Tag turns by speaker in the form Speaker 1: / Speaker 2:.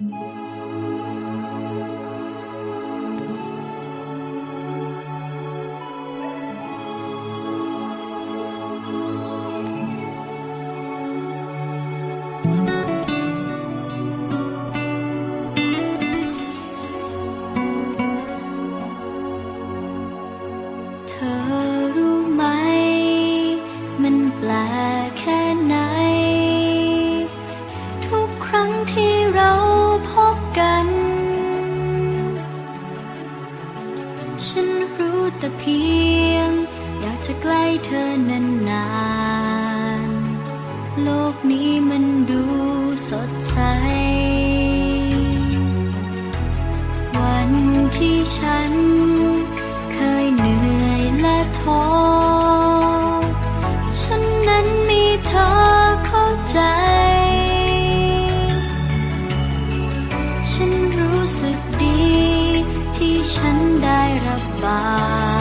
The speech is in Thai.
Speaker 1: Mm-hmm. เธอนานนานโลกนี้มันดูสดใส วันที่ฉัน เคยเหนื่อยและท้อฉันนั้นมีเธอเข้าใจ ฉันรู้สึกดีที่ฉันได้รับบา